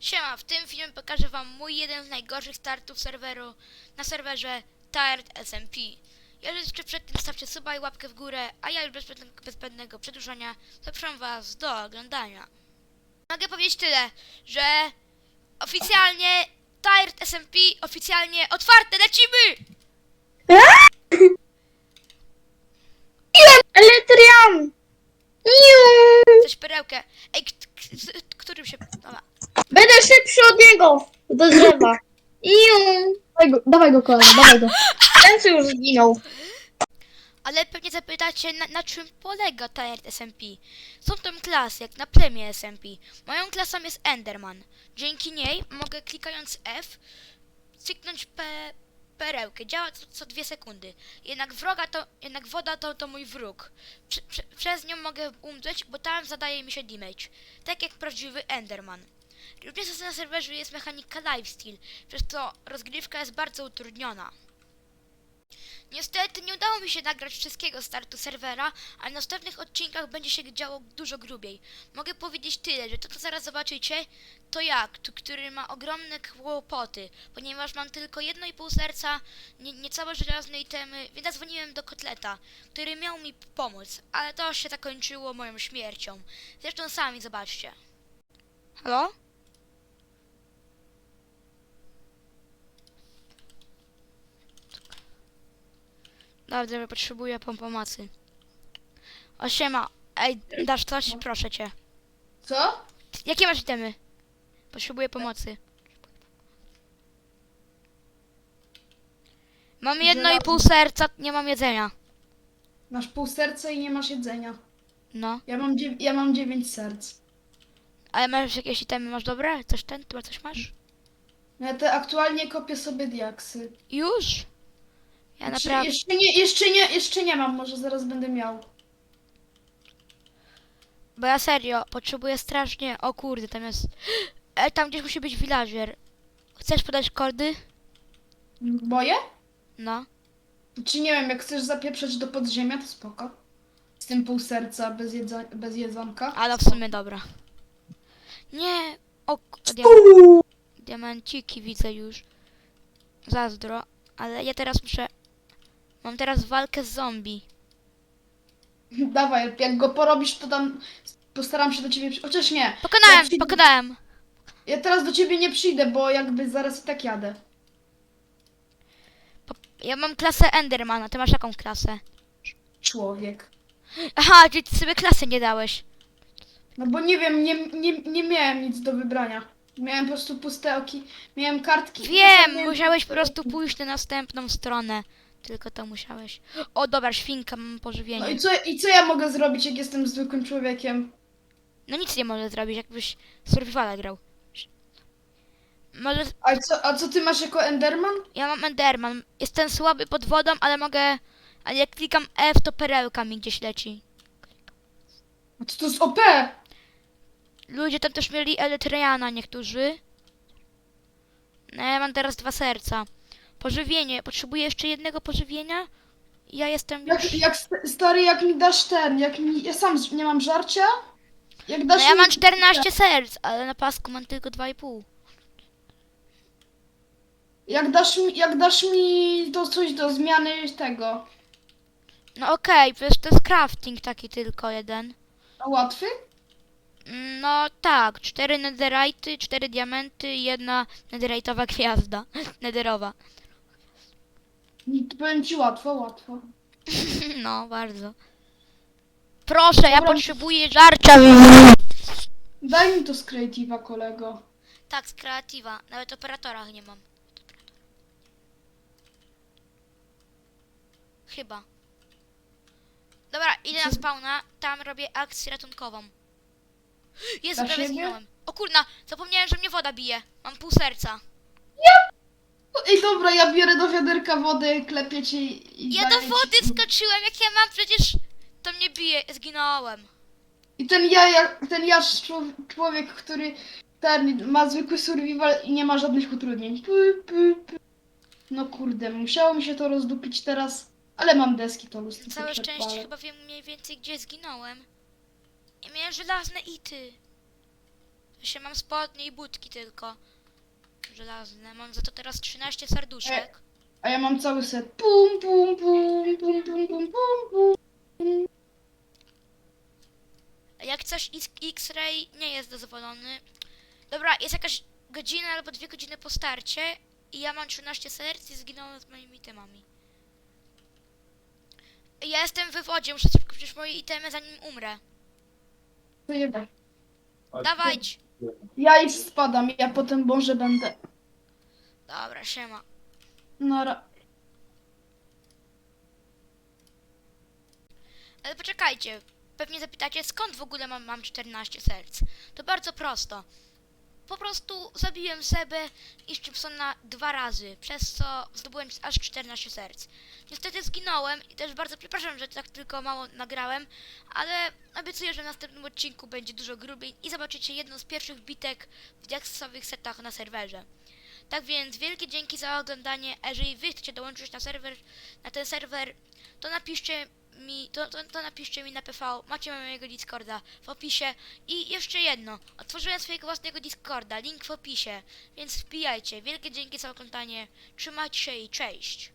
Siema, w tym filmie pokażę wam mój jeden z najgorszych startów serweru na serwerze Tired SMP. Jeżeli jeszcze przed tym stawcie suba i łapkę w górę, a ja już bez bez zbędnego przedłużania zapraszam was do oglądania. Mogę powiedzieć tyle, że oficjalnie Tired SMP oficjalnie otwarte, lecimy! Eletrian! Coś perełkę. Ej, którym się... Dobra. Szybszy od niego! Do drzewa. Iu! Dawaj go, dawaj go kolego, dawaj go. Ten co już zginął. Ale pewnie zapytacie, na, na czym polega Tired SMP. Są tam klasy, jak na plemie SMP. Moją klasą jest Enderman. Dzięki niej mogę klikając F cyknąć pe, perełkę. Działa co, co dwie sekundy. Jednak wroga to, jednak woda to, to mój wróg. Prze, prze, przez nią mogę umrzeć, bo tam zadaje mi się damage. Tak jak prawdziwy Enderman. Również na serwerze jest mechanika lifesteal, przez co rozgrywka jest bardzo utrudniona. Niestety nie udało mi się nagrać wszystkiego startu serwera, a w następnych odcinkach będzie się działo dużo grubiej. Mogę powiedzieć tyle, że to co zaraz zobaczycie, to ja, k- który ma ogromne kłopoty, ponieważ mam tylko jedno i pół serca, nie, niecałe żelazne itemy, więc zadzwoniłem do Kotleta, który miał mi pomóc, ale to się zakończyło moją śmiercią. Zresztą sami zobaczcie. Halo? Dobrze, potrzebuję pom- pomocy. O siema, ej, dasz coś? Proszę cię. Co? Jakie masz itemy? Potrzebuję pomocy. Mam jedno i pół serca, nie mam jedzenia. Masz pół serca i nie masz jedzenia. No, Ja mam, dziew- ja mam dziewięć serc. ale masz jakieś itemy, masz dobre? Coś ten? Chyba coś masz? Ja te aktualnie kopię sobie diaksy. Już? Ja Jeszcze- naprawdę... Jeszcze nie, jeszcze nie, jeszcze nie mam, może zaraz będę miał. Bo ja serio, potrzebuję strasznie... O kurde, tam jest... E, tam gdzieś musi być villager. Chcesz podać kordy? Boję? No. Czy nie wiem, jak chcesz zapieprzeć do podziemia, to spoko. Z tym pół serca bez, jedza, bez jedzonka. Ale w sumie dobra. Nie! O, k- diam- diamenciki widzę już. Zazdro. Ale ja teraz muszę... Mam teraz walkę z zombie. Dawaj, jak go porobisz, to tam postaram się do ciebie... przy- Chociaż nie. Pokonałem, Ja ci- pokonałem! Ja teraz do ciebie nie przyjdę, bo jakby zaraz i tak jadę. Ja mam klasę Endermana, ty masz jaką klasę? Człowiek. Aha, czyli ty sobie klasy nie dałeś. No bo nie wiem, nie, nie, nie miałem nic do wybrania. Miałem po prostu puste oki, miałem kartki. Wiem, musiałeś po prostu pójść na następną stronę. Tylko to musiałeś. O, dobra, świnka, mam No pożywienie. i co, i co ja mogę zrobić, jak jestem zwykłym człowiekiem? No nic nie możesz zrobić, jakbyś survivala grał. Może A co, a co ty masz jako Enderman? Ja mam Enderman. Jestem słaby pod wodą, ale mogę... Ale jak klikam F, to perełka mi gdzieś leci. A co to jest OP? Ludzie tam też mieli Eletriana niektórzy. No ja mam teraz dwa serca. Pożywienie. Potrzebuję jeszcze jednego pożywienia. Ja jestem już... Jak, jak st- stary, jak mi dasz ten, jak mi, ja sam z- nie mam żarcia? Jak No dasz ja mi, mam 14 serc, ale na pasku mam tylko 2,5. jak dasz mi, jak dasz mi to coś do zmiany tego, No okej, przecież to jest crafting taki tylko jeden. a łatwy? No tak, cztery netherite'y, cztery diamenty i jedna netherite'owa gwiazda. Nederowa. Powiem ci łatwo, łatwo. No, bardzo. Proszę, ja Dobra. potrzebuję żarcia. Daj mi to z Creative'a, kolego. Tak, z kreatywa. Nawet operatora nie mam. Chyba. Dobra, idę na spawna. Tam robię akcję ratunkową. Jezu, Dla prawie siebie? zginąłem. O kurna, zapomniałem, że mnie woda bije. Mam pół serca. Ej, dobra, ja biorę do wiaderka wody, klepię ci i Ja do daję ci- wody skoczyłem, jak ja mam przecież... To mnie bije, zginąłem. I ten ja, jak, ten ja człowiek, człowiek, który ten ma zwykły survival i nie ma żadnych utrudnień. No kurde, musiało mi się to rozdupić teraz, ale mam deski, to lustro Całe sobie szczęście przepalę. chyba wiem mniej więcej gdzie zginąłem. I miałem żelazne ity. Jeszcze mam spodnie i budki tylko. Żelazne. Mam za to teraz 13 serduszek. A ja mam cały set. Pum, pum, pum, pum, pum, pum, pum, pum. Jak coś X-Ray nie jest dozwolony. Dobra, jest jakaś godzina albo dwie godziny po starcie i ja mam 13 serc i zginąłem z moimi itemami. Ja jestem w wodzie, muszę szybko przecież moje itemy zanim umrę. To jeba. Dawać! Ja już spadam, ja potem może będę. Dobra, siema. Nara. Ale poczekajcie, pewnie zapytacie, skąd w ogóle mam, mam 14 serc? To bardzo prosto. Po prostu zabiłem Sebę i Szczypsona dwa razy, przez co zdobyłem aż 14 serc. Niestety zginąłem i też bardzo przepraszam, że tak tylko mało nagrałem, ale obiecuję, że w następnym odcinku będzie dużo grubiej i zobaczycie jedną z pierwszych bitek w diaksowych setach na serwerze. Tak więc wielkie dzięki za oglądanie. Jeżeli wy chcecie dołączyć na serwer, na ten serwer, to napiszcie mi, to, to, to napiszcie mi na PV, macie mojego Discorda w opisie. I jeszcze jedno, otworzyłem swojego własnego Discorda, link w opisie, więc wbijajcie. Wielkie dzięki za oglądanie, trzymajcie się i cześć!